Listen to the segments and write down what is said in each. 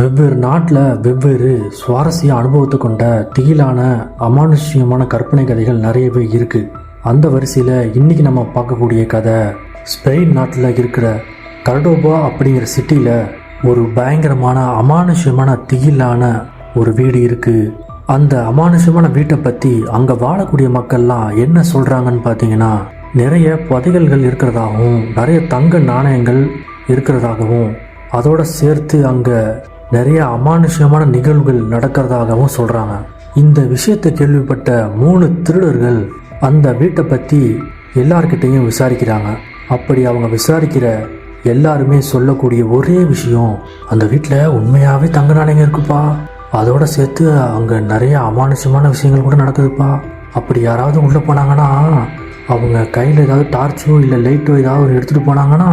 வெவ்வேறு நாட்டில் வெவ்வேறு சுவாரஸ்ய அனுபவத்தை கொண்ட திகிலான அமானுஷ்யமான கற்பனை கதைகள் நிறையவே இருக்குது அந்த வரிசையில் இன்றைக்கி நம்ம பார்க்கக்கூடிய கதை ஸ்பெயின் நாட்டில் இருக்கிற கர்டோபா அப்படிங்கிற சிட்டியில் ஒரு பயங்கரமான அமானுஷ்யமான திகிலான ஒரு வீடு இருக்குது அந்த அமானுஷ்யமான வீட்டை பற்றி அங்கே வாழக்கூடிய மக்கள்லாம் என்ன சொல்கிறாங்கன்னு பார்த்தீங்கன்னா நிறைய புதைகல்கள் இருக்கிறதாகவும் நிறைய தங்க நாணயங்கள் இருக்கிறதாகவும் அதோட சேர்த்து அங்கே நிறைய அமானுஷ்யமான நிகழ்வுகள் நடக்கிறதாகவும் சொல்கிறாங்க இந்த விஷயத்தை கேள்விப்பட்ட மூணு திருடர்கள் அந்த வீட்டை பற்றி எல்லார்கிட்டையும் விசாரிக்கிறாங்க. அப்படி அவங்க விசாரிக்கிற எல்லாருமே சொல்லக்கூடிய ஒரே விஷயம் அந்த வீட்டில் உண்மையாகவே தங்க நாணயங்க இருக்குப்பா. அதோட சேர்த்து அங்கே நிறைய அமானுஷ்யமான விஷயங்கள் கூட நடக்குதுப்பா. அப்படி யாராவது உள்ளே போனாங்கன்னா அவங்க கையில் ஏதாவது டார்ச்சோ இல்லை லைட்டோ ஏதாவது எடுத்துகிட்டு போனாங்கன்னா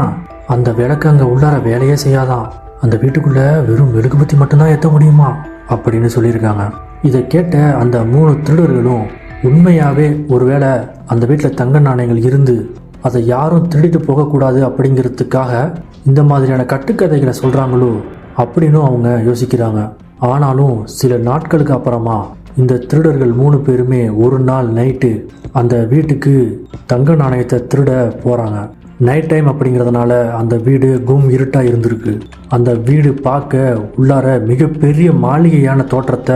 அந்த விளக்கு அங்கே உள்ளார வேலையே செய்யாதான். அந்த வீட்டுக்குள்ளே வெறும் மெழுகுபத்தி மட்டும்தான் ஏற்ற முடியுமா? அப்படின்னு சொல்லியிருக்காங்க. இதை கேட்ட அந்த மூணு திருடர்களும் உண்மையாகவே ஒருவேளை அந்த வீட்டில் தங்க நாணயங்கள் இருந்து அதை யாரும் திருடிட்டு போகக்கூடாது அப்படிங்கிறதுக்காக இந்த மாதிரியான கட்டுக்கதைகளை சொல்கிறாங்களோ அப்படின்னு அவங்க யோசிக்கிறாங்க. ஆனாலும் சில நாட்களுக்கு அப்புறமா இந்த திருடர்கள் மூணு பேருமே ஒரு நாள் நைட்டு அந்த வீட்டுக்கு தங்க நாணயத்தை திருட போகிறாங்க நைட் டைம் அப்படிங்கிறதுனால அந்த வீடு கும் இருட்டாக இருந்திருக்கு. அந்த வீடு பார்க்க உள்ளார மிகப்பெரிய மாளிகையான தோற்றத்தை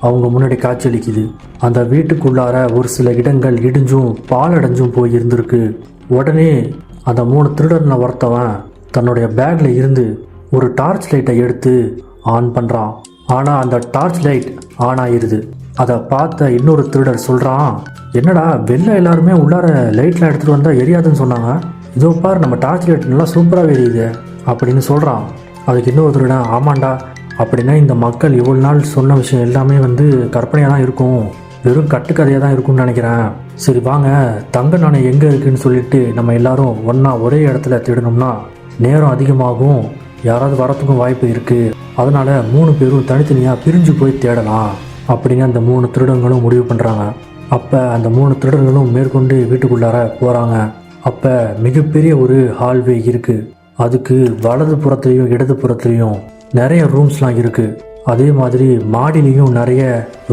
அவங்க முன்னாடி காட்சியளிக்குது. அந்த வீட்டுக்குள்ளார ஒரு சில இடங்கள் இடிஞ்சும் பாலடைஞ்சும் போய் இருந்திருக்கு உடனே அந்த மூணு திருடர்ன ஒருத்தவன் தன்னுடைய பேக்கில் இருந்து ஒரு டார்ச் லைட்டை எடுத்து ஆன் பண்ணுறான் ஆனால் அந்த டார்ச் லைட் ஆன் ஆயிடுது அதை பார்த்த இன்னொரு திருடர் சொல்கிறான் என்னடா வெளில எல்லாருமே உள்ளார லைட்லாம் எடுத்துகிட்டு வந்தால் எரியாதுன்னு சொன்னாங்க? இதோ பார் நம்ம டார்ச் லைட் நல்லா சூப்பராக எரியுது அப்படின்னு சொல்கிறான் அதுக்கு இன்னொரு ஆமாண்டா அப்படின்னா இந்த மக்கள் இவ்வளோ நாள் சொன்ன விஷயம் எல்லாமே வந்து கற்பனையாக தான் இருக்கும். வெறும் கட்டுக்கதையாக தான் இருக்கும்னு நினைக்கிறேன். சரி வாங்க தங்க நாணயம் எங்கே இருக்குன்னு சொல்லிட்டு நம்ம எல்லாரும் ஒன்றா ஒரே இடத்துல தேடணும்னா நேரம் அதிகமாகும். யாராவது வரத்துக்கும் வாய்ப்பு இருக்குது அதனால் மூணு பேரும் தனித்தனியாக பிரிஞ்சு போய் தேடலாம் அப்படின்னு அந்த மூணு திருடங்களும் முடிவு பண்ணுறாங்க அப்போ அந்த மூணு திருடர்களும் மேற்கொண்டு வீட்டுக்குள்ளார போகிறாங்க அப்போ மிகப்பெரிய ஒரு ஹால்வே இருக்குது அதுக்கு வலது புறத்துலேயும் இடது புறத்துலேயும் நிறைய ரூம்ஸ்லாம் இருக்குது அதே மாதிரி மாடிலையும் நிறைய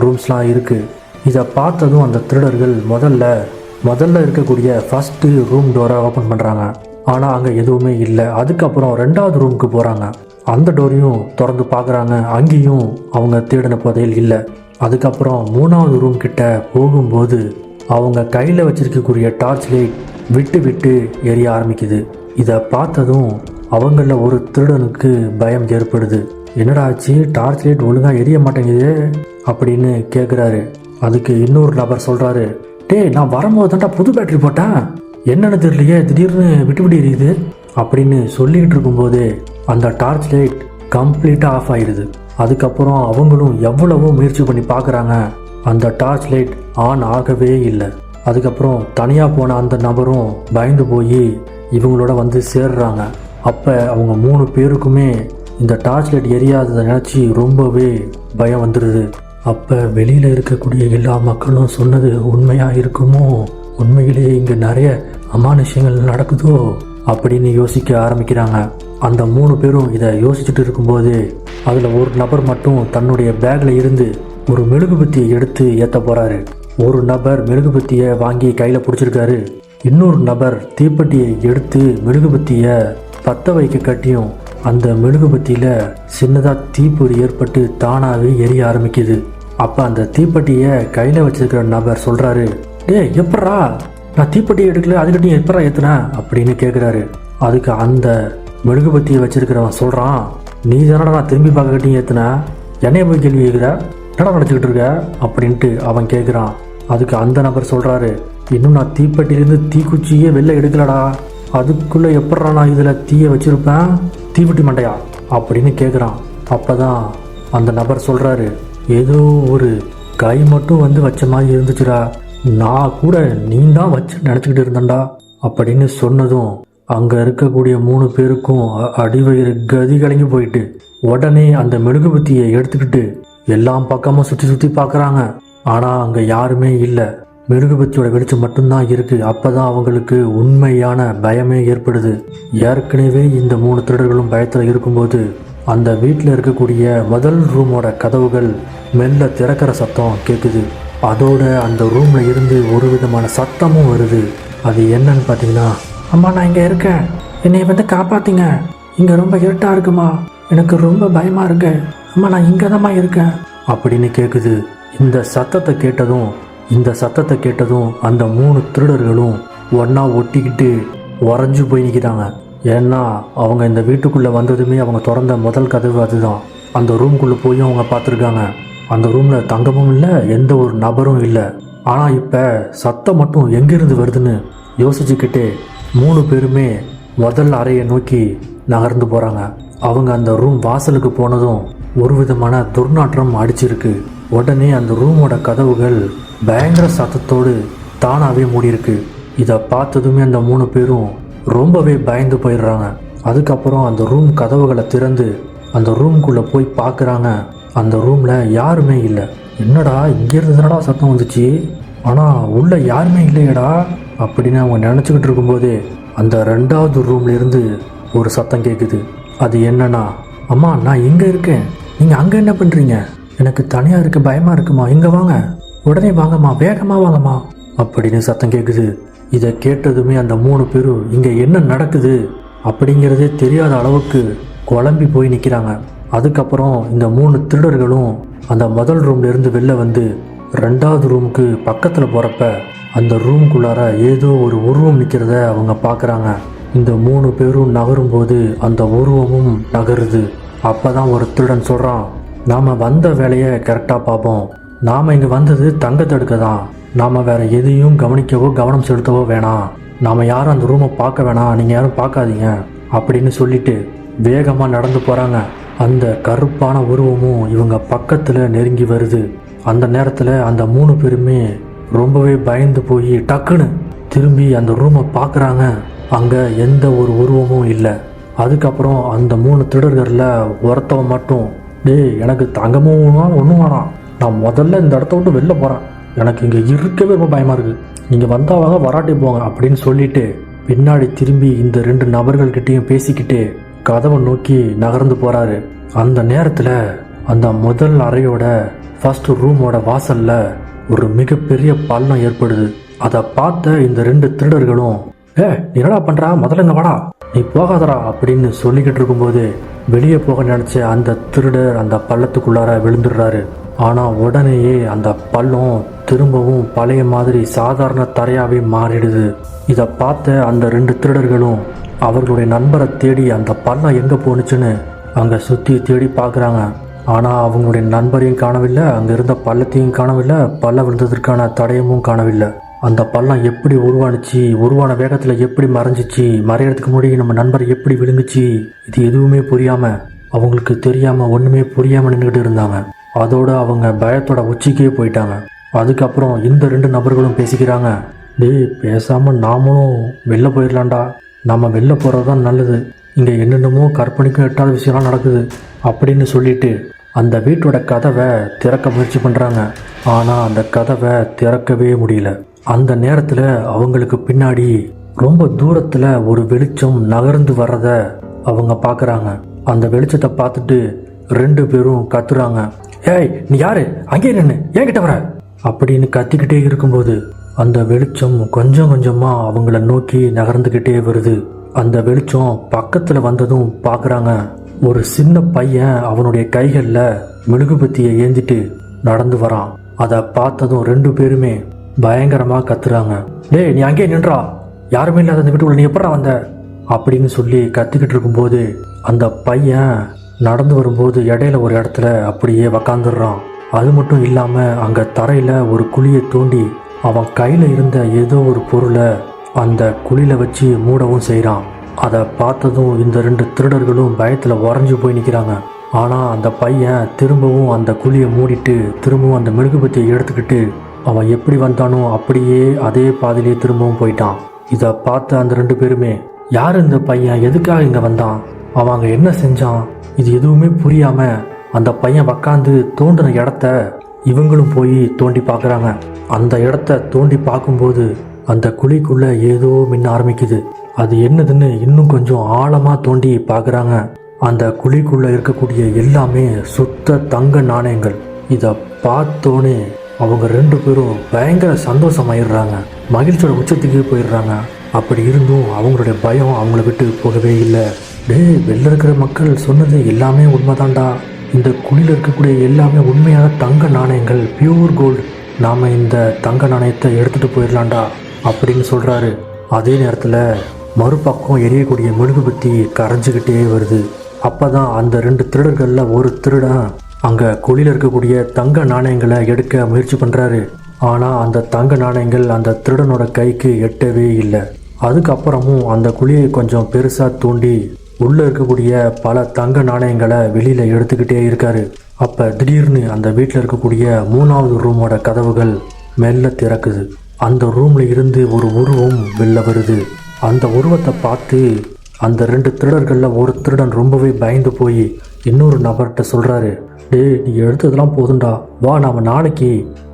ரூம்ஸ்லாம் இருக்குது இதை பார்த்ததும் அந்த திருடர்கள் முதல்ல முதல்ல இருக்கக்கூடிய ஃபஸ்ட்டு ரூம் டோரை ஓப்பன் பண்ணுறாங்க ஆனால் அங்கே எதுவுமே இல்லை. அதுக்கப்புறம் ரெண்டாவது ரூமுக்கு போகிறாங்க அந்த டோரையும் திறந்து பார்க்குறாங்க. அங்கேயும் அவங்க தேடின புதையல் இல்லை. அதுக்கப்புறம் மூணாவது ரூம் கிட்ட போகும்போது அவங்க கையில் வச்சிருக்கக்கூடிய டார்ச் லைட் விட்டு விட்டு எரிய ஆரம்பிக்குது. இதை பார்த்ததும் அவங்கள ஒரு திருடனுக்கு பயம் ஏற்படுது. என்னடா ஆச்சு? டார்ச் லைட் ஒழுங்காக எரிய மாட்டேங்குது அப்படின்னு கேட்குறாரு அதுக்கு இன்னொரு நபர் சொல்கிறாரு டேய் நான் வரும்போது தான்டா புது பேட்டரி போட்டேன். என்னென்னு தெரியலையே திடீர்னு விட்டு விட்டு எரியுது அப்படின்னு சொல்லிக்கிட்டு இருக்கும்போது அந்த டார்ச் லைட் கம்ப்ளீட்டாக ஆஃப் ஆயிடுது அதுக்கப்புறம் அவங்களும் எவ்வளவோ முயற்சி பண்ணி பார்க்குறாங்க அந்த டார்ச் லைட் ஆன் ஆகவே இல்லை. அதுக்கப்புறம் தனியாக போன அந்த நபரும் பயந்து போய் இவங்களோட வந்து சேர்றாங்க. அப்போ அவங்க மூணு பேருக்குமே இந்த டார்ச் லைட் எரியாததை நினச்சி ரொம்பவே பயம் வந்துடுது அப்போ வெளியில் இருக்கக்கூடிய எல்லா மக்களும் சொன்னது உண்மையாக இருக்குமோ? உண்மையிலேயே இங்கே நிறைய அமானுஷ்யங்கள் நடக்குதோ? அப்படின்னு யோசிக்க ஆரம்பிக்கிறாங்க. அந்த மூணு பேரும் இதை யோசிச்சுட்டு இருக்கும்போது அதில் ஒரு நபர் மட்டும் தன்னுடைய பேக்கில் இருந்து ஒரு மெழுகுபத்தியை எடுத்து ஏற்ற போகிறாரு ஒரு நபர் மெழுகுபத்தியை வாங்கி கையில் பிடிச்சிருக்காரு. இன்னொரு நபர் தீப்பெட்டியை எடுத்து மெழுகுபத்தியை பற்ற வைக்க கட்டியும் அந்த மெழுகுபத்தியில் சின்னதாக தீப்பொறி ஏற்பட்டு தானாகவே எரிய ஆரம்பிக்குது. அப்போ அந்த தீப்பெட்டியை கையில் வச்சிருக்கிற நபர் சொல்கிறாரு டே எப்பட்றா? நான் தீப்பெட்டி எடுக்கல அதுக்கிட்டையும் எப்பட்றா ஏற்றுனேன் அப்படின்னு கேட்குறாரு அதுக்கு அந்த மெழுகுபத்தியை வச்சிருக்கிறவன் சொல்கிறான் நீ தானடா நான் திரும்பி பார்க்கட்டியும் ஏற்றுன என்னைய போய் கேள்வி கேட்குற என்னடா நினச்சிக்கிட்டு இருக்க? அப்படின்ட்டு அவன் கேட்குறான் அதுக்கு அந்த நபர் சொல்கிறாரு இன்னும் நான் தீப்பெட்டிலேருந்து தீக்குச்சியே வெளில எடுக்கலடா. அதுக்குள்ளே எப்படா நான் இதில் தீயை வச்சுருப்பேன்? தீப்பெட்டி மண்டையா? அப்படின்னு கேட்குறான் அப்போ தான் அந்த நபர் சொல்கிறாரு ஏதோ ஒரு கை மட்டும் வந்து வச்ச மாதிரி இருந்துச்சுடா. நான் கூட நீ தான் வச்சு நினச்சிக்கிட்டு இருந்தேன்டா. அப்படின்னு சொன்னதும் அங்கே இருக்கக்கூடிய மூணு பேருக்கும் அ- அடிவயிறு கதி கலங்கி போயிட்டு உடனே அந்த மெழுகுபத்தியை எடுத்துக்கிட்டு எல்லாம் பக்கமும் சுற்றி சுற்றி பார்க்குறாங்க ஆனால் அங்கே யாருமே இல்லை. மெழுகுபத்தியோட வெளிச்சம் மட்டும்தான் இருக்குது அப்போ தான் அவங்களுக்கு உண்மையான பயமே ஏற்படுது. ஏற்கனவே இந்த மூணு திருடர்களும் பயத்தில் இருக்கும்போது அந்த வீட்டில் இருக்கக்கூடிய முதல் ரூமோட கதவுகள் மெல்ல திறக்கிற சத்தம் கேட்குது அதோட அந்த ரூமில் இருந்து ஒரு விதமான சத்தமும் வருது. அது என்னன்னு பார்த்தீங்கன்னா அம்மா நான் இங்கே இருக்கேன். என்னை வந்து காப்பாத்துங்க. இங்கே ரொம்ப இருட்டாக இருக்குமா. எனக்கு ரொம்ப பயமாக இருக்கு. அம்மா நான் இங்கே தான்மா இருக்கேன். அப்படின்னு கேட்குது இந்த சத்தத்தை கேட்டதும் இந்த சத்தத்தை கேட்டதும் அந்த மூணு திருடர்களும் ஒன்றா ஒட்டிக்கிட்டு உறைஞ்சு போய் நிற்கிறாங்க ஏன்னா அவங்க இந்த வீட்டுக்குள்ளே வந்ததுமே அவங்க திறந்த முதல் கதவு அதுதான். அந்த ரூம்குள்ளே போய் அவங்க பார்த்துருக்காங்க. அந்த ரூமில் தங்கமும் இல்லை எந்த ஒரு நபரும் இல்லை. ஆனால் இப்போ சத்தம் மட்டும் எங்கேருந்து வருதுன்னு யோசிச்சுக்கிட்டே மூணு பேருமே முதல் அறையை நோக்கி நகர்ந்து போகிறாங்க அவங்க அந்த ரூம் வாசலுக்கு போனதும் ஒரு விதமான துர்நாற்றம் அடிச்சிருக்கு. உடனே அந்த ரூமோட கதவுகள் பயங்கர சத்தத்தோடு தானாகவே மூடியிருக்கு. இதை பார்த்ததுமே அந்த மூணு பேரும் ரொம்பவே பயந்து போயிடுறாங்க. அதுக்கப்புறம் அந்த ரூம் கதவுகளை திறந்து அந்த ரூம்குள்ளே போய் பார்க்குறாங்க அந்த ரூமில் யாருமே இல்லை. என்னடா இங்கேருந்து தானடா சத்தம் வந்துச்சு? ஆனால் உள்ளே யாருமே இல்லையடா? அப்படின்னு அவங்க நினச்சிக்கிட்டு இருக்கும்போதே அந்த ரெண்டாவது ரூம்லேருந்து ஒரு சத்தம் கேட்குது அது என்னன்னா அம்மா நான் இங்கே இருக்கேன். நீங்கள் அங்கே என்ன பண்ணுறீங்க எனக்கு தனியாக இருக்க பயமாக இருக்குமா? இங்கே வாங்க. உடனே வாங்கம்மா வேகமாக வாங்கம்மா. அப்படின்னு சத்தம் கேட்குது இதை கேட்டதுமே அந்த மூணு பேரும் இங்கே என்ன நடக்குது? அப்படிங்கிறதே தெரியாத அளவுக்கு குழம்பி போய் நிற்கிறாங்க அதுக்கப்புறம் இந்த மூணு திருடர்களும் அந்த முதல் ரூம்ல இருந்து வெளில வந்து ரெண்டாவது ரூமுக்கு பக்கத்தில் போகிறப்ப அந்த ரூம்குள்ளார ஏதோ ஒரு உருவம் நிற்கிறத அவங்க பார்க்குறாங்க இந்த மூணு பேரும் நகரும்போது அந்த உருவமும் நகருது. அப்போ தான் ஒரு திருடன் சொல்கிறான் நாம் வந்த வேலையை கரெக்டாக பார்ப்போம். நாம் இங்கே வந்தது தங்கத்தை எடுக்க தான் நாம் வேற எதையும் கவனிக்கவோ கவனம் செலுத்தவோ வேணாம். நாம் யாரும் அந்த ரூமை பார்க்க வேணாம். நீங்கள் யாரும் பார்க்காதீங்க. அப்படின்னு சொல்லிட்டு வேகமாக நடந்து போகிறாங்க அந்த கருப்பான உருவமும் இவங்க பக்கத்தில் நெருங்கி வருது. அந்த நேரத்தில் அந்த மூணு பேருமே ரொம்பவே பயந்து போய் டக்குன்னு திரும்பி அந்த ரூமை பார்க்குறாங்க. அங்கே எந்த ஒரு உருவமும் இல்லை. அதுக்கப்புறம் அந்த மூணு திருடர்களில் ஒருத்தவன் மட்டும் டேய் எனக்கு தங்கமும் ஒன்றும் வேணாம். நான் முதல்ல இந்த இடத்த விட்டு வெளில போகிறேன் எனக்கு இங்கே இருக்கவே ரொம்ப பயமாக இருக்குது நீங்கள் வந்தாவாங்க வராட்டி போங்க அப்படின்னு சொல்லிட்டு பின்னாடி திரும்பி இந்த ரெண்டு நபர்கள்கிட்டையும் பேசிக்கிட்டு கதவை நோக்கி நகர்ந்து போகிறாரு அந்த நேரத்தில் அந்த முதல் அறையோட ஃபர்ஸ்ட் ரூமோட வாசலில் ஒரு மிகப்பெரிய பள்ளம் ஏற்படுது. அதை பார்த்த இந்த ரெண்டு திருடர்களும் ஏ நீ என்னடா பண்றா? முதல்ல இங்க வாடா. நீ போகாதடா அப்படின்னு சொல்லிக்கிட்டு இருக்கும்போது வெளியே போக நினைச்ச அந்த திருடர் அந்த பள்ளத்துக்குள்ளார விழுந்துடுறாரு. ஆனா உடனேயே அந்த பள்ளம் திரும்பவும் பழைய மாதிரி சாதாரண தரையாவே மாறிடுது. இதை பார்த்த அந்த ரெண்டு திருடர்களும் அவர்களுடைய நண்பரை தேடி அந்த பள்ளம் எங்க போணுச்சுன்னு அங்க சுத்தி தேடி பார்க்குறாங்க ஆனா அவங்களுடைய நண்பரையும் காணவில்லை அங்க இருந்த பள்ளத்தையும் காணவில்லை பள்ளம் விழுந்ததற்கான தடயமும் காணவில்லை. அந்த பள்ளம் எப்படி உருவானுச்சு உருவான வேகத்தில் எப்படி மறைஞ்சிச்சு மறையறதுக்கு முன்னாடி நம்ம நண்பர் எப்படி விழுங்குச்சு இது எதுவுமே புரியாமல் அவங்களுக்கு தெரியாமல் ஒன்றுமே புரியாமல் நின்றுக்கிட்டு இருந்தாங்க. அதோட அவங்க பயத்தோட உச்சிக்கே போயிட்டாங்க. அதுக்கப்புறம் இந்த ரெண்டு நபர்களும் பேசிக்கிறாங்க டேய் பேசாமல் நாமளும் வெளில போயிடலாண்டா நம்ம வெளில போகிறது தான் நல்லது. இங்கே என்னென்னமோ கற்பனைக்கும் எட்டாத விஷயம்லாம் நடக்குது அப்படின்னு சொல்லிட்டு அந்த வீட்டோட கதவை திறக்க முயற்சி பண்ணுறாங்க ஆனால் அந்த கதவை திறக்கவே முடியல. அந்த நேரத்தில் அவங்களுக்கு பின்னாடி ரொம்ப தூரத்தில் ஒரு வெளிச்சம் நகர்ந்து வர்றத அவங்க பார்க்குறாங்க அந்த வெளிச்சத்தை பார்த்துட்டு ரெண்டு பேரும் கத்துறாங்க. ஏய் நீ யாரு? அங்கே நின்று ஏன்கிட்ட வர? அப்படின்னு கத்திக்கிட்டே இருக்கும்போது அந்த வெளிச்சம் கொஞ்சம் கொஞ்சமாக அவங்கள நோக்கி நகர்ந்துக்கிட்டே வருது. அந்த வெளிச்சம் பக்கத்தில் வந்ததும் பார்க்குறாங்க ஒரு சின்ன பையன் அவனுடைய கைகளில் மெழுகுபத்தியை ஏந்திட்டு நடந்து வரான். அதை பார்த்ததும் ரெண்டு பேருமே பயங்கரமாக கத்துறாங்க. டேய் நீ அங்கேயே நின்றா. யாருமே இல்லாத அந்த வீட்டுக்குள்ள நீ எப்படா வந்த? அப்படின்னு சொல்லி கத்திக்கிட்டு இருக்கும்போது அந்த பையன் நடந்து வரும்போது இடையில ஒரு இடத்துல அப்படியே உக்காந்துடுறான். அது மட்டும் இல்லாமல் அங்கே தரையில் ஒரு குழியை தோண்டி அவன் கையில் இருந்த ஏதோ ஒரு பொருளை அந்த குழியில் வச்சு மூடவும் செய்கிறான் அதை பார்த்ததும் இந்த ரெண்டு திருடர்களும் பயத்தில் உறைஞ்சு போய் நிற்கிறாங்க ஆனால் அந்த பையன் திரும்பவும் அந்த குழியை மூடிட்டு திரும்பவும் அந்த மெழுகுபத்தியை எடுத்துக்கிட்டு அவன் எப்படி வந்தானோ அப்படியே அதே பாதையிலே திரும்பவும் போயிட்டான். இதை பார்த்த அந்த ரெண்டு பேருமே யார் இந்த பையன்? எதுக்காக இங்கே வந்தான்? அவன் அங்கே என்ன செஞ்சான்? இது எதுவுமே புரியாம அந்த பையன் உக்காந்து தோண்டின இடத்த இவங்களும் போய் தோண்டி பார்க்குறாங்க அந்த இடத்த தோண்டி பார்க்கும்போது அந்த குழிக்குள்ளே ஏதோ மின்ன ஆரம்பிக்குது. அது என்னதுன்னு இன்னும் கொஞ்சம் ஆழமாக தோண்டி பார்க்குறாங்க அந்த குழிக்குள்ளே இருக்கக்கூடிய எல்லாமே சுத்த தங்க நாணயங்கள். இதை பார்த்தோன்னே அவங்க ரெண்டு பேரும் பயங்கர சந்தோஷமாயிடுறாங்க. மகிழ்ச்சியோட உச்சத்துக்கு போயிடுறாங்க. அப்படி இருந்தும் அவங்களுடைய பயம் அவங்கள விட்டு போகவே இல்லை. டேய் வெளில இருக்கிற மக்கள் சொன்னது எல்லாமே உண்மைதான்டா. இந்த குழியில் இருக்கக்கூடிய எல்லாமே உண்மையான தங்க நாணயங்கள் பியூர் கோல்டு நாம் இந்த தங்க நாணயத்தை எடுத்துகிட்டு போயிடலாம்டா அப்படின்னு சொல்கிறாரு அதே நேரத்தில் மறுபக்கம் எரியக்கூடிய மெழுகுபத்தி கரைஞ்சிக்கிட்டே வருது. அப்போ தான் அந்த ரெண்டு திருடர்களில் ஒரு திருடன் அங்கே குழியில் இருக்கக்கூடிய தங்க நாணயங்களை எடுக்க முயற்சி பண்ணுறாரு ஆனால் அந்த தங்க நாணயங்கள் அந்த திருடனோட கைக்கு எட்டவே இல்லை. அதுக்கப்புறமும் அந்த குழியை கொஞ்சம் பெருசாக தூண்டி உள்ளே இருக்கக்கூடிய பல தங்க நாணயங்களை வெளியில் எடுத்துக்கிட்டே இருக்காரு. அப்போ திடீர்னு அந்த வீட்டில் இருக்கக்கூடிய மூணாவது ரூமோட கதவுகள் மெல்ல திறக்குது. அந்த ரூமில் இருந்து ஒரு உருவம் வெளில வருது. அந்த உருவத்தை பார்த்து அந்த ரெண்டு திருடர்களில் ஒரு திருடன் ரொம்பவே பயந்து போய் இன்னொரு நபர்கிட்ட சொல்கிறாரு டேய் நீ எடுத்ததெல்லாம் போதும்டா. வா நாம நாளைக்கு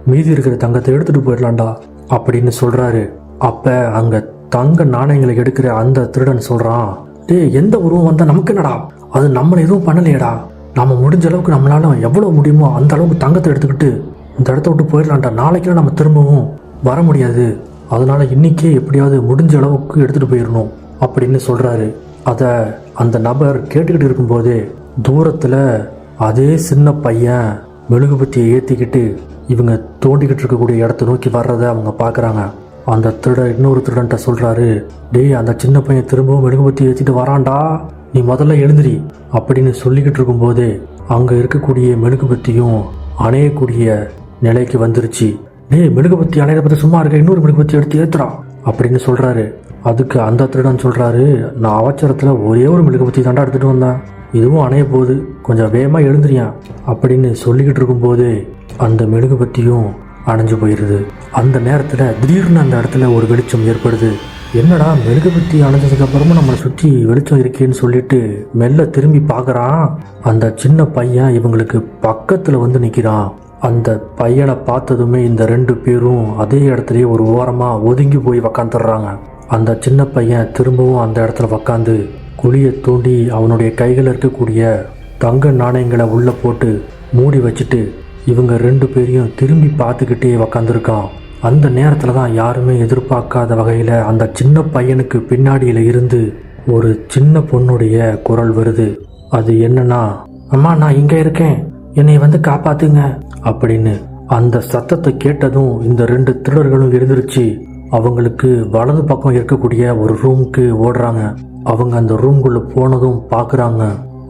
மீதி இருக்கிற தங்கத்தை எடுத்துட்டு போயிடலாம்டா அப்படின்னு சொல்றாரு. அப்ப அங்க தங்க நாணயங்களை எடுக்கிற அந்த திருடன் சொல்றான் டேய் எந்த உருவம் வந்தா நமக்கு என்னடா? அது நம்மளை எதுவும் பண்ணலையேடா. நாம முடிஞ்ச அளவுக்கு நம்மளால எவ்வளவு முடியுமோ அந்த அளவுக்கு தங்கத்தை எடுத்துக்கிட்டு இந்த இடத்த விட்டு போயிடலாம்டா. நாளைக்கெல்லாம் நம்ம திரும்பவும் வர முடியாது. அதனால இன்னைக்கே எப்படியாவது முடிஞ்ச அளவுக்கு எடுத்துட்டு போயிடணும் அப்படின்னு சொல்றாரு. அதை அந்த நபர் கேட்டுக்கிட்டு இருக்கும்போதே தூரத்துல அதே சின்ன பையன் மெழுகுபத்தியை ஏற்றிக்கிட்டு இவங்க தோண்டிக்கிட்டு இருக்கக்கூடிய இடத்த நோக்கி வர்றதை அவங்க பார்க்குறாங்க. அந்த திருடன் இன்னொரு திருடன்ட்ட சொல்கிறாரு டேய் அந்த சின்ன பையன் திரும்பவும் மெழுகுபத்தி ஏற்றிட்டு வரான்டா. நீ முதல்ல எழுந்திரி. அப்படின்னு சொல்லிக்கிட்டு இருக்கும்போது அங்கே இருக்கக்கூடிய மெழுகுபத்தியும் அணையக்கூடிய நிலைக்கு வந்துருச்சு. டேய் மெழுகுபத்தி அணையிற பற்றி சும்மா இருக்க இன்னொரு மெழுகுபத்தி எடுத்து ஏற்றுறா அப்படின்னு சொல்கிறாரு அதுக்கு அந்த திருடன் சொல்கிறாரு நான் அவசரத்தில் ஒரே ஒரு மெழுகுபத்தி தாண்டா எடுத்துகிட்டு வந்தேன். இதுவும் அணைய போகுது. கொஞ்சம் வேகமாக எழுந்துறியான் அப்படின்னு சொல்லிக்கிட்டு இருக்கும்போது அந்த மெழுகுபத்தியும் அணைஞ்சு போயிடுது அந்த நேரத்தில் திடீர்னு அந்த இடத்துல ஒரு வெளிச்சம் ஏற்படுது. என்னடா மெழுகுபத்தி அணைஞ்சதுக்கு நம்மளை சுற்றி வெளிச்சம் இருக்கேன்னு சொல்லிட்டு மெல்ல திரும்பி பார்க்குறான் அந்த சின்ன பையன் இவங்களுக்கு பக்கத்தில் வந்து நிற்கிறான் அந்த பையனை பார்த்ததுமே இந்த ரெண்டு பேரும் அதே இடத்துலயே ஒரு ஓரமாக ஒதுங்கி போய் உக்காந்துடுறாங்க. அந்த சின்ன பையன் திரும்பவும் அந்த இடத்துல உக்காந்து குழியை தோண்டி அவனுடைய கையில் இருக்கக்கூடிய தங்க நாணயங்களை உள்ளே போட்டு மூடி வச்சுட்டு இவங்க ரெண்டு பேரையும் திரும்பி பார்த்துக்கிட்டே உக்காந்துருக்கான். அந்த நேரத்தில் தான் யாருமே எதிர்பார்க்காத வகையில் அந்த சின்ன பையனுக்கு பின்னாடியில் இருந்து ஒரு சின்ன பொண்ணுடைய குரல் வருது. அது என்னன்னா அம்மா நான் இங்கே இருக்கேன். என்னை வந்து காப்பாத்துங்க. அப்படின்னு அந்த சத்தத்தை கேட்டதும் இந்த ரெண்டு திருடர்களும் எழுந்திருச்சு அவங்களுக்கு வலது பக்கம் இருக்கக்கூடிய ஒரு ரூமுக்கு ஓடுறாங்க. அவங்க அந்த ரூம்குள்ள போனதும் பார்க்குறாங்க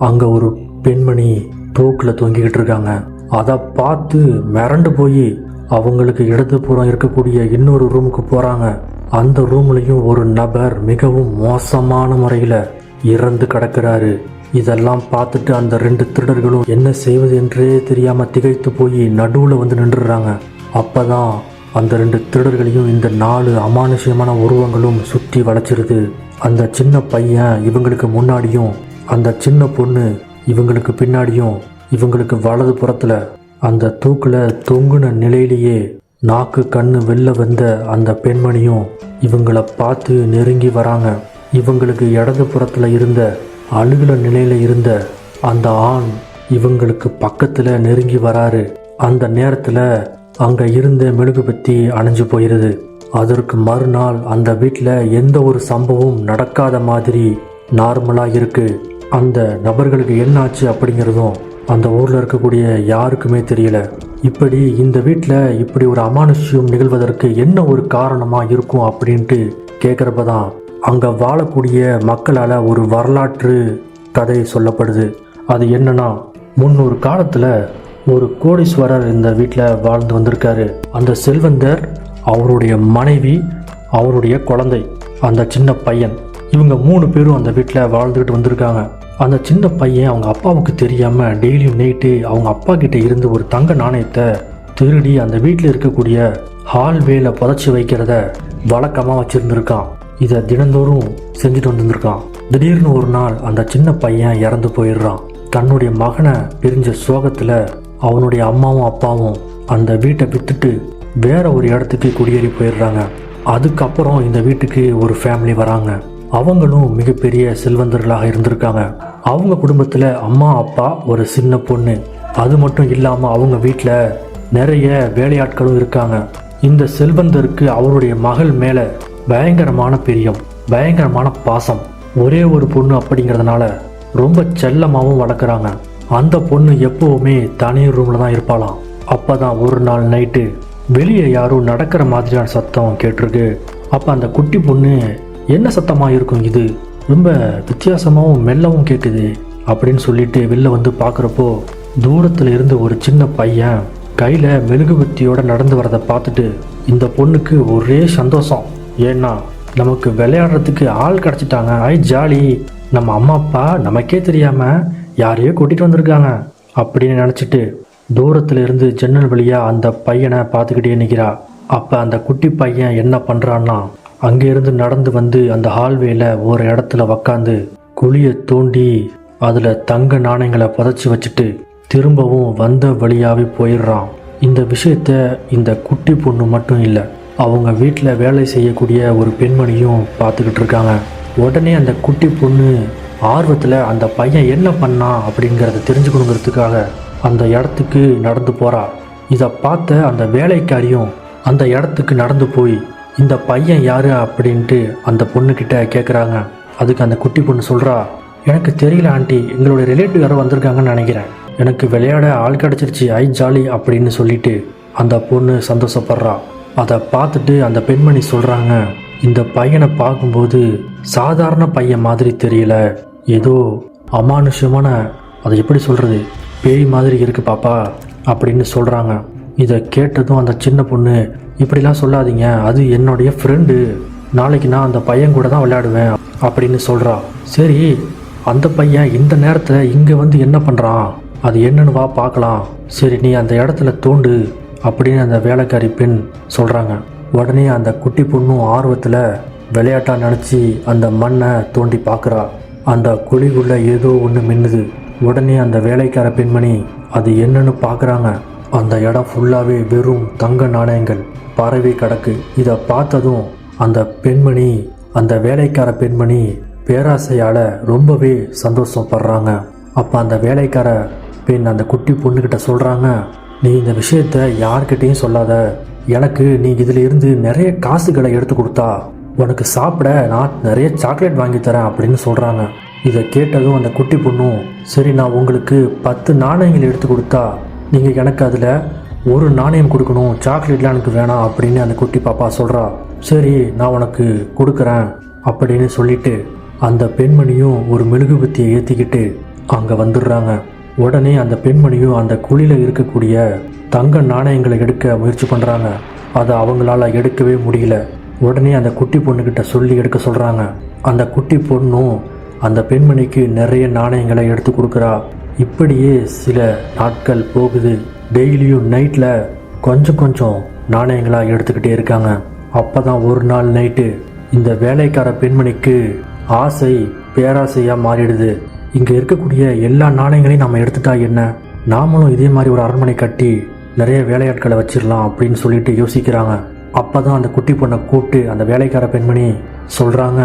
அங்க ஒரு பெண்மணி தோக்கில் தொங்கிக்கிட்டு இருக்காங்க. அதை பார்த்து மிரண்டு போய் அவங்களுக்கு இடதுபுறம் இருக்கக்கூடிய இன்னொரு ரூமுக்கு போறாங்க. அந்த ரூம்லையும் ஒரு நபர் மிகவும் மோசமான முறையில் இறந்து கிடக்கிறாரு. இதெல்லாம் பார்த்துட்டு அந்த ரெண்டு திருடர்களும் என்ன செய்வது என்றே தெரியாம திகைத்து போய் நடுவுல வந்து நின்றுடுறாங்க. அப்பதான் அந்த ரெண்டு திருடர்களையும் இந்த நாலு அமானுஷ்யமான உருவங்களும் சுற்றி வளைச்சிருது அந்த சின்ன பையன் இவங்களுக்கு முன்னாடியும் அந்த சின்ன பொண்ணு இவங்களுக்கு பின்னாடியும் இவங்களுக்கு வலது புறத்துல அந்த தூக்கில் தொங்குன நிலையிலேயே நாக்கு கண்ணு வெளில வந்த அந்த பெண்மணியும் இவங்கள பார்த்து நெருங்கி வராங்க. இவங்களுக்கு இடது புறத்துல இருந்த அழுகுல நிலையில இருந்த அந்த ஆண் இவங்களுக்கு பக்கத்துல நெருங்கி வராரு. அந்த நேரத்துல அங்கே இருந்த மெழுகுபத்தி அணைஞ்சு போயிருது. அதற்கு மறுநாள் அந்த வீட்டில் எந்த ஒரு சம்பவம் நடக்காத மாதிரி நார்மலாக இருக்கு. அந்த நபர்களுக்கு என்னாச்சு அப்படிங்கிறதும் அந்த ஊரில் இருக்கக்கூடிய யாருக்குமே தெரியல. இப்படி இந்த வீட்டில் இப்படி ஒரு அமானுஷ்யம் நிகழ்வதற்கு என்ன ஒரு காரணமாக இருக்கும் அப்படின்ட்டு கேட்குறப்ப தான் அங்கே வாழக்கூடிய மக்களால் ஒரு வரலாற்று கதை சொல்லப்படுது. அது என்னன்னா முன்னொரு காலத்தில் ஒரு கோடீஸ்வரர் இந்த வீட்டில் வாழ்ந்து வந்திருக்காரு. அந்த செல்வந்தர் அவருடைய மனைவி அவருடைய குழந்தை அந்த சின்ன பையன். இவங்க மூணு பேரும் அந்த வீட்டில் வாழ்ந்துக்கிட்டு வந்திருக்காங்க. அந்த சின்ன பையன் அவங்க அப்பாவுக்கு தெரியாமல் டெய்லியும் நைட்டு அவங்க அப்பா கிட்டே இருந்து ஒரு தங்க நாணயத்தை திருடி அந்த வீட்டில் இருக்கக்கூடிய ஹால்வேல புதைச்சி வைக்கிறத வழக்கமாக வச்சுருந்துருக்கான். இதை தினந்தோறும் செஞ்சுட்டு வந்திருக்கான் திடீர்னு ஒரு நாள் அந்த சின்ன பையன் இறந்து போயிடுறான். தன்னுடைய மகனை பிரிஞ்ச சோகத்தில் அவனுடைய அம்மாவும் அப்பாவும் அந்த வீட்டை விட்டுட்டு வேற ஒரு இடத்துக்கு குடியேறி போயிடுறாங்க. அதுக்கப்புறம் இந்த வீட்டுக்கு ஒரு ஃபேமிலி வராங்க. அவங்களும் மிகப்பெரிய செல்வந்தர்களாக இருந்திருக்காங்க. அவங்க குடும்பத்தில் அம்மா அப்பா ஒரு சின்ன பொண்ணு. அது மட்டும் இல்லாமல் அவங்க வீட்டில் நிறைய வேலையாட்களும் இருக்காங்க. இந்த செல்வந்தருக்கு அவருடைய மகள் மேலே பயங்கரமான பிரியம் பயங்கரமான பாசம். ஒரே ஒரு பொண்ணு அப்படிங்கிறதுனால ரொம்ப செல்லமாகவும் வளர்க்குறாங்க. அந்த பொண்ணு எப்போவுமே தனி ரூமில் தான் இருப்பாளாம். அப்போ தான் ஒரு நாள் நைட்டு வெளியே யாரும் நடக்கிற மாதிரியான சத்தம் கேட்டிருக்கு. அப்போ அந்த குட்டி பொண்ணு என்ன சத்தமாக இருக்கும் இது? ரொம்ப வித்தியாசமாகவும் மெல்லவும் கேட்குது அப்படின்னு சொல்லிட்டு வெளில வந்து பார்க்குறப்போ தூரத்தில் இருந்து ஒரு சின்ன பையன் கையில் மெழுகுபத்தியோட நடந்து வரதை பார்த்துட்டு இந்த பொண்ணுக்கு ஒரே சந்தோஷம். ஏன்னா நமக்கு விளையாடுறதுக்கு ஆள் கிடச்சிட்டாங்க. ஐ ஜாலி. நம்ம அம்மா அப்பா நமக்கே தெரியாமல் யாரையோ கூட்டிகிட்டு வந்திருக்காங்க அப்படின்னு நினச்சிட்டு தூரத்தில் இருந்து ஜன்னல் வழியாக அந்த பையனை பார்த்துக்கிட்டே நிற்கிறா அப்போ அந்த குட்டி பையன் என்ன பண்ணுறான்னா அங்கேருந்து நடந்து வந்து அந்த ஹால்வேயில் ஒரு இடத்துல உக்காந்து குழியை தோண்டி அதில் தங்க நாணயங்களை புதைச்சி வச்சுட்டு திரும்பவும் வந்த வழியாகவே போயிடுறான். இந்த விஷயத்த இந்த குட்டி பொண்ணு மட்டும் இல்லை அவங்க வீட்டில் வேலை செய்யக்கூடிய ஒரு பெண்மணியும் பார்த்துக்கிட்டு இருக்காங்க. உடனே அந்த குட்டி பொண்ணு ஆர்வத்தில் அந்த பையன் என்ன பண்ணான் அப்படிங்கிறத தெரிஞ்சுக்கணுங்கிறதுக்காக அந்த இடத்துக்கு நடந்து போகிறா இதை பார்த்த அந்த வேலைக்காரியும் அந்த இடத்துக்கு நடந்து போய் இந்த பையன் யார்? அப்படின்ட்டு அந்த பொண்ணுக்கிட்ட கேட்குறாங்க அதுக்கு அந்த குட்டி பொண்ணு சொல்கிறா எனக்கு தெரியல ஆண்டி எங்களுடைய ரிலேட்டிவ் யாரோ வந்திருக்காங்கன்னு நினைக்கிறேன். எனக்கு விளையாட ஆள் கிடச்சிருச்சு ஐ ஜாலி அப்படின்னு சொல்லிட்டு அந்த பொண்ணு சந்தோஷப்படுறா. அதை பார்த்துட்டு அந்த பெண்மணி சொல்கிறாங்க இந்த பையனை பார்க்கும்போது சாதாரண பையன் மாதிரி தெரியல. ஏதோ அமானுஷ்யமான அதை எப்படி சொல்கிறது பேய் மாதிரி இருக்கு பாப்பா அப்படின்னு சொல்கிறாங்க இதை கேட்டதும் அந்த சின்ன பொண்ணு இப்படிலாம் சொல்லாதீங்க அது என்னுடைய ஃப்ரெண்டு நாளைக்கு நான் அந்த பையன் கூட தான் விளையாடுவேன் அப்படின்னு சொல்கிறா சரி அந்த பையன் இந்த நேரத்தில் இங்கே வந்து என்ன பண்ணுறான் அது என்னன்னு வா பார்க்கலாம் சரி நீ அந்த இடத்துல தோண்டு அப்படின்னு அந்த வேலைக்காரி பெண் சொல்கிறாங்க உடனே அந்த குட்டி பொண்ணும் ஆர்வத்தில் விளையாட்டாக நினச்சி அந்த மண்ணை தோண்டி பார்க்குறா அந்த குழிக்குள்ளே ஏதோ ஒன்று மின்னுது. உடனே அந்த வேலைக்கார பெண்மணி அது என்னன்னு பார்க்குறாங்க அந்த இடம் ஃபுல்லாகவே வெறும் தங்க நாணயங்கள். பரவி கிடக்கு. இதை பார்த்ததும் அந்த பெண்மணி அந்த வேலைக்கார பெண்மணி பேராசையால் ரொம்பவே சந்தோஷப்படுறாங்க. அப்போ அந்த வேலைக்கார பெண் அந்த குட்டி பொண்ணுக்கிட்ட சொல்கிறாங்க நீ இந்த விஷயத்த யார்கிட்டையும் சொல்லாத. எனக்கு நீ இதில் இருந்து நிறைய காசுகளை எடுத்து கொடுத்தா உனக்கு சாப்பிட நான் நிறைய சாக்லேட் வாங்கி தரேன் அப்படின்னு சொல்கிறாங்க இதை கேட்டதும் அந்த குட்டி பொண்ணும் சரி நான் உங்களுக்கு பத்து நாணயங்கள் எடுத்து கொடுத்தா நீங்கள் எனக்கு அதில் ஒரு நாணயம் கொடுக்கணும் சாக்லேட்லாம் எனக்கு வேணாம் அப்படின்னு அந்த குட்டி பாப்பா சொல்கிறா சரி நான் உனக்கு கொடுக்குறேன் அப்படின்னு சொல்லிட்டு அந்த பெண்மணியும் ஒரு மெழுகுபத்தியை ஏற்றிக்கிட்டு அங்கே வந்துடுறாங்க. உடனே அந்த பெண்மணியும் அந்த குழியில் இருக்கக்கூடிய தங்க நாணயங்களை எடுக்க முயற்சி பண்ணுறாங்க அதை அவங்களால எடுக்கவே முடியல. உடனே அந்த குட்டி பொண்ணுக்கிட்ட சொல்லி எடுக்க சொல்கிறாங்க அந்த குட்டி பொண்ணும் அந்த பெண்மணிக்கு நிறைய நாணயங்களை எடுத்து கொடுக்குறா. இப்படியே சில நாட்கள் போகுது. டெய்லியும் நைட்டில் கொஞ்சம் கொஞ்சம் நாணயங்களாக எடுத்துக்கிட்டே இருக்காங்க. அப்போ தான் ஒரு நாள் நைட்டு இந்த வேலைக்கார பெண்மணிக்கு ஆசை பேராசையாக மாறிடுது. இங்கே இருக்கக்கூடிய எல்லா நாணயங்களையும் நம்ம எடுத்துட்டா என்ன? நாமளும் இதே மாதிரி ஒரு அரண்மனை கட்டி நிறைய வேலையாட்களை வச்சிடலாம் அப்படின்னு சொல்லிட்டு யோசிக்கிறாங்க. அப்போ தான் அந்த குட்டி பொண்ணை கூப்பிட்டு அந்த வேலைக்கார பெண்மணி சொல்கிறாங்க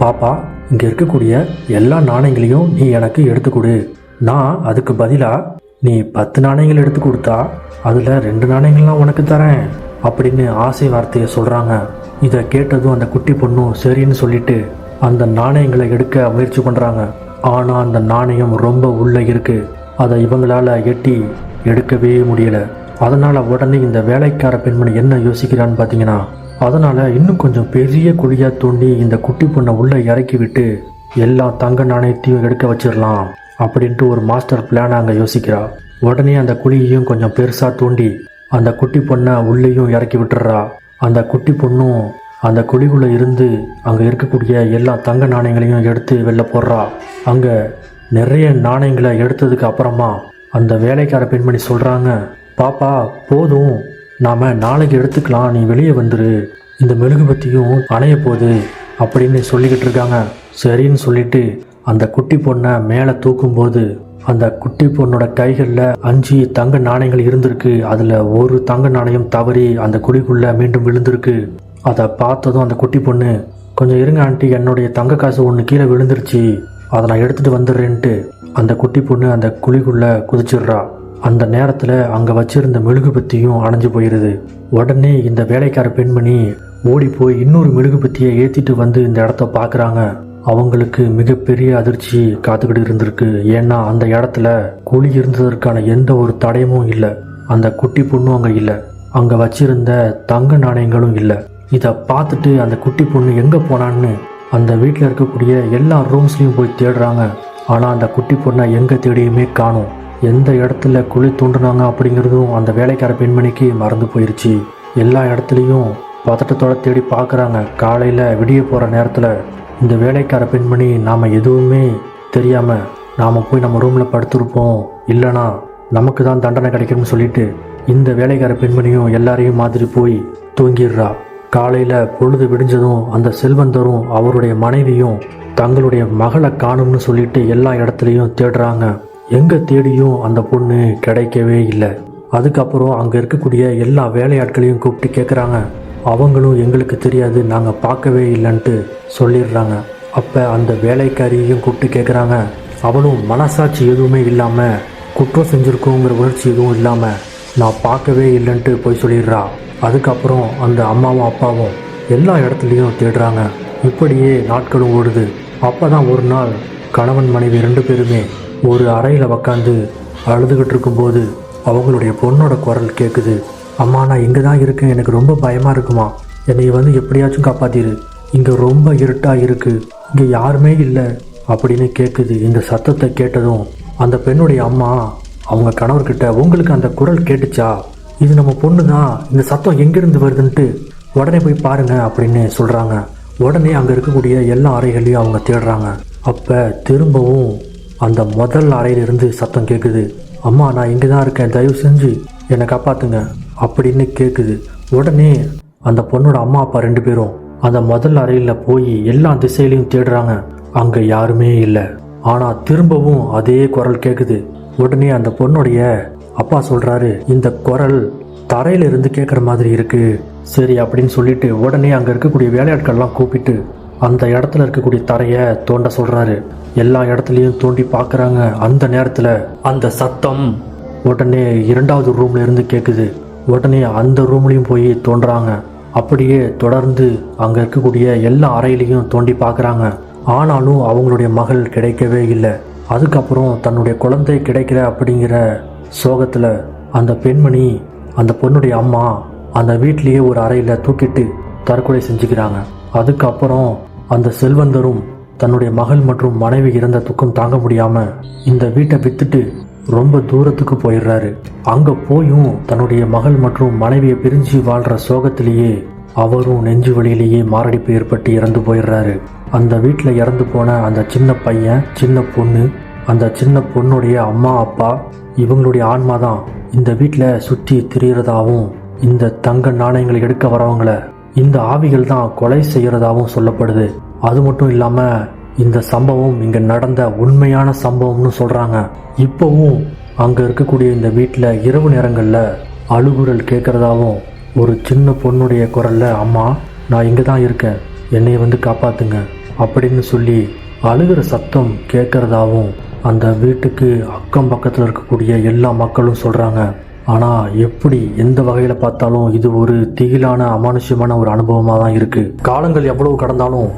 பாப்பா இங்கே இருக்கக்கூடிய எல்லா நாணயங்களையும் நீ எனக்கு எடுத்து கொடு. நான் அதுக்கு பதிலாக நீ பத்து நாணயங்கள் எடுத்து கொடுத்தா அதில் ரெண்டு நாணயங்கள்லாம் உனக்கு தரேன் அப்படின்னு ஆசை வார்த்தையை சொல்கிறாங்க இதை கேட்டதும் அந்த குட்டி பொண்ணும் சரின்னு சொல்லிட்டு அந்த நாணயங்களை எடுக்க முயற்சி பண்ணுறாங்க ஆனால் அந்த நாணயம் ரொம்ப உள்ளே இருக்குது அதை இவங்களால எட்டி எடுக்கவே முடியலை. அதனால் உடனே இந்த வேலைக்கார பெண்மணி என்ன யோசிக்கிறான்னு பார்த்தீங்கன்னா அதனால் இன்னும் கொஞ்சம் பெரிய குழியாக தோண்டி இந்த குட்டி பொண்ணை உள்ளே இறக்கி விட்டு எல்லா தங்க நாணயத்தையும் எடுக்க வச்சிடலாம் அப்படின்ட்டு ஒரு மாஸ்டர் பிளானை அங்கே யோசிக்கிறா. உடனே அந்த குழியையும் கொஞ்சம் பெருசாக தோண்டி அந்த குட்டி பொண்ணை உள்ளேயும் இறக்கி விட்டுறா. அந்த குட்டி பொண்ணும் அந்த குழிக்குள்ளே இருந்து அங்கே இருக்கக்கூடிய எல்லா தங்க நாணயங்களையும் எடுத்து வெளில போடுறா. அங்கே நிறைய நாணயங்களை எடுத்ததுக்கு அப்புறமா அந்த வேலைக்கார பெண்மணி சொல்கிறாங்க பாப்பா போதும். நாம் நாளைக்கு எடுத்துக்கலாம். நீ வெளியே வந்துரு. இந்த மெழுகுபத்தியும் அணைய போகுது அப்படின்னு சொல்லிக்கிட்டு இருக்காங்க. சரின்னு சொல்லிட்டு அந்த குட்டி பொண்ணை மேலே தூக்கும்போது அந்த குட்டி பொண்ணோட கைகளில் அஞ்சு தங்க நாணயங்கள் இருந்திருக்கு. அதில் ஒரு தங்க நாணயம் தவறி அந்த குழிக்குள்ளே மீண்டும் விழுந்திருக்கு. அதை பார்த்ததும் அந்த குட்டி பொண்ணு கொஞ்சம் இருங்க ஆண்டி என்னுடைய தங்க காசு ஒன்று கீழே விழுந்துருச்சு. அதை நான் எடுத்துகிட்டு வந்துடுறேன்ட்டு. அந்த குட்டி பொண்ணு அந்த குழிக்குள்ளே குதிச்சிடுறா. அந்த நேரத்தில் அங்கே வச்சிருந்த மெழுகுபத்தியும் அணைஞ்சு போயிடுது உடனே இந்த வேலைக்கார பெண்மணி ஓடி போய் இன்னொரு மெழுகுபத்தியை ஏற்றிட்டு வந்து இந்த இடத்த பார்க்குறாங்க அவங்களுக்கு மிகப்பெரிய அதிர்ச்சி காத்துக்கிட்டு இருந்திருக்கு. ஏன்னா அந்த இடத்துல குழி இருந்ததற்கான எந்த ஒரு தடயமும் இல்லை. அந்த குட்டி பொண்ணும் அங்கே இல்லை. அங்கே வச்சிருந்த தங்க நாணயங்களும் இல்லை. இதை பார்த்துட்டு அந்த குட்டி பொண்ணு எங்கே போனான்னு அந்த வீட்டில் இருக்கக்கூடிய எல்லா ரூம்ஸ்லேயும் போய் தேடுறாங்க. ஆனால் அந்த குட்டி பொண்ணை எங்கே தேடியுமே காணும். எந்த இடத்துல குழி தோண்டுனாங்க அப்படிங்கிறதும் அந்த வேலைக்கார பெண்மணிக்கு மறந்து போயிருச்சு. எல்லா இடத்துலையும் பதட்டத்தோட தேடி பார்க்குறாங்க. காலையில் விடிய போகிற நேரத்தில் இந்த வேலைக்கார பெண்மணி நாம் எதுவுமே தெரியாமல் நாம் போய் நம்ம ரூமில் படுத்துருப்போம். இல்லைனா நமக்கு தான் தண்டனை கிடைக்கும்னு சொல்லிட்டு இந்த வேலைக்கார பெண்மணியும் எல்லாரையும் மாதிரி போய் தூங்கிடுறா. காலையில் பொழுது விடிஞ்சதும் அந்த செல்வந்தரும் அவருடைய மனைவியும் தங்களுடைய மகளை காணும்னு சொல்லிட்டு எல்லா இடத்துலையும் தேடுறாங்க. எங்கே தேடியும் அந்த பொண்ணு கிடைக்கவே இல்லை. அதுக்கப்புறம் அங்கே இருக்கக்கூடிய எல்லா வேலையாட்களையும் கூப்பிட்டு கேட்குறாங்க அவங்களும் எங்களுக்கு தெரியாது நாங்கள் பார்க்கவே இல்லைன்ட்டு சொல்லிடுறாங்க. அப்போ அந்த வேலைக்காரியையும் கூப்பிட்டு கேட்குறாங்க அவளும் மனசாட்சி எதுவுமே இல்லாமல் குற்றம் செஞ்சுருக்கோங்கிற உணர்ச்சி எதுவும் இல்லாமல் நான் பார்க்கவே இல்லைன்ட்டு போய் சொல்லிடுறா. அதுக்கப்புறம் அந்த அம்மாவும் அப்பாவும் எல்லா இடத்துலையும் தேடுறாங்க. இப்படியே நாட்களும் ஓடுது. அப்போ தான் ஒரு நாள் கணவன் மனைவி ரெண்டு பேருமே ஒரு அறையில் உக்காந்து அழுதுகிட்டு இருக்கும்போது அவங்களுடைய பொண்ணோட குரல் கேட்குது அம்மா நான் இங்கே தான் இருக்கேன். எனக்கு ரொம்ப பயமாக இருக்குமா? என்னை வந்து எப்படியாச்சும் காப்பாத்திரு. இங்கே ரொம்ப இருட்டாக இருக்குது இங்கே யாருமே இல்லை அப்படின்னு கேட்குது இந்த சத்தத்தை கேட்டதும் அந்த பெண்ணுடைய அம்மா அவங்க கணவர்கிட்ட உங்களுக்கு அந்த குரல் கேட்டுச்சா? இது நம்ம பொண்ணு தான் இந்த சத்தம் எங்கேருந்து வருதுன்ட்டு உடனே போய் பாருங்க அப்படின்னு சொல்கிறாங்க உடனே அங்கே இருக்கக்கூடிய எல்லா அறைகளையும் அவங்க தேடுறாங்க. அப்போ திரும்பவும் அந்த முதல் அறையிலிருந்து சத்தம் கேட்குது. அம்மா நான் இங்கே தான் இருக்கேன். தயவு செஞ்சு என்னை காப்பாத்துங்க அப்படின்னு கேட்குது. உடனே அந்த பொண்ணோட அம்மா அப்பா ரெண்டு பேரும் அந்த முதல் அறையில் போய் எல்லா திசையிலையும் தேடுறாங்க. அங்கே யாருமே இல்லை. ஆனால் திரும்பவும் அதே குரல் கேட்குது. உடனே அந்த பொண்ணுடைய அப்பா சொல்கிறாரு இந்த குரல் தரையிலிருந்து கேட்குற மாதிரி இருக்குது சரி அப்படின்னு சொல்லிட்டு உடனே அங்கே இருக்கக்கூடிய வேலையாட்கள்லாம் கூப்பிட்டு அந்த இடத்துல இருக்கக்கூடிய தரையை தோண்ட சொல்கிறாரு எல்லா இடத்துலையும் தோண்டி பார்க்குறாங்க. அந்த நேரத்தில் அந்த சத்தம் உடனே இரண்டாவது ரூம்ல இருந்து கேட்குது உடனே அந்த ரூம்லையும் போய் தோன்றாங்க. அப்படியே தொடர்ந்து அங்கே இருக்கக்கூடிய எல்லா அறையிலையும் தோண்டி பார்க்குறாங்க. ஆனாலும் அவங்களுடைய மகள் கிடைக்கவே இல்லை. அதுக்கப்புறம் தன்னுடைய குழந்தை கிடைக்கல அப்படிங்கிற சோகத்தில் அந்த பெண்மணி அந்த பொண்ணுடைய அம்மா அந்த வீட்டிலேயே ஒரு அறையில் தூக்கிட்டு தற்கொலை செஞ்சுக்கிறாங்க. அதுக்கப்புறம் அந்த செல்வந்தரும் தன்னுடைய மகள் மற்றும் மனைவி இறந்த துக்கம் தாங்க முடியாம இந்த வீட்டை வித்துட்டு ரொம்ப தூரத்துக்கு போயிடுறாரு. அங்க போயும் தன்னுடைய மகள் மற்றும் மனைவியை பிரிஞ்சு வாழ்ற சோகத்திலேயே அவரும் நெஞ்சு வழியிலேயே மாரடைப்பு ஏற்பட்டு இறந்து போயிடுறாரு. அந்த வீட்டில் இறந்து போன அந்த சின்ன பையன் சின்ன பொண்ணு அந்த சின்ன பொண்ணுடைய அம்மா அப்பா இவங்களுடைய ஆன்மா தான் இந்த வீட்டில் சுற்றி திரியிறதாவும் இந்த தங்க நாணயங்களை எடுக்க வரவங்களை இந்த ஆவிகள் தான் கொலை செய்கிறதாகவும் சொல்லப்படுது. அது மட்டும் இல்லாமல் இந்த சம்பவம் இங்கே நடந்த உண்மையான சம்பவம்னு சொல்கிறாங்க இப்போவும் அங்கே இருக்கக்கூடிய இந்த வீட்டில் இரவு நேரங்களில் அழுகுரல் கேட்குறதாகவும் ஒரு சின்ன பொண்ணுடைய குரலில் அம்மா நான் இங்கே தான் இருக்கேன். என்னை வந்து காப்பாற்றுங்க அப்படின்னு சொல்லி அழுகிற சத்தம் கேட்குறதாகவும் அந்த வீட்டுக்கு அக்கம் பக்கத்தில் இருக்கக்கூடிய எல்லா மக்களும் சொல்கிறாங்க ஆனால் எப்படி எந்த வகையில் பார்த்தாலும் இது ஒரு திகிலான அமானுஷ்யமான ஒரு அனுபவமாக தான் இருக்குது காலங்கள் எவ்வளவு கடந்தாலும்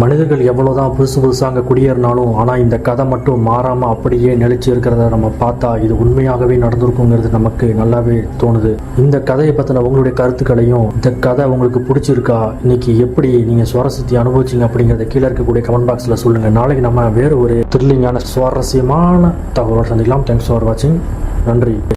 மனிதர்கள் எவ்வளவுதான் புதுசு புதுசாக அங்கே குடியேறினாலும் ஆனால் இந்த கதை மட்டும் மாறாமல் அப்படியே நிலைச்சு இருக்கிறத நம்ம பார்த்தா இது உண்மையாகவே நடந்திருக்குங்கிறது நமக்கு நல்லாவே தோணுது. இந்த கதையை பற்றின உங்களுடைய கருத்துக்களையும் இந்த கதை உங்களுக்கு பிடிச்சிருக்கா இன்னைக்கு எப்படி நீங்கள் சுவாரஸ்யத்தை அனுபவிச்சீங்க அப்படிங்கிறத கீழே இருக்கக்கூடிய கமெண்ட் பாக்ஸில் சொல்லுங்கள் நாளைக்கு நம்ம வேறு ஒரு த்ரில்லிங்கான சுவாரஸ்யமான தகவல் சந்திக்கலாம். தேங்க்ஸ் ஃபார் வாட்சிங் நன்றி.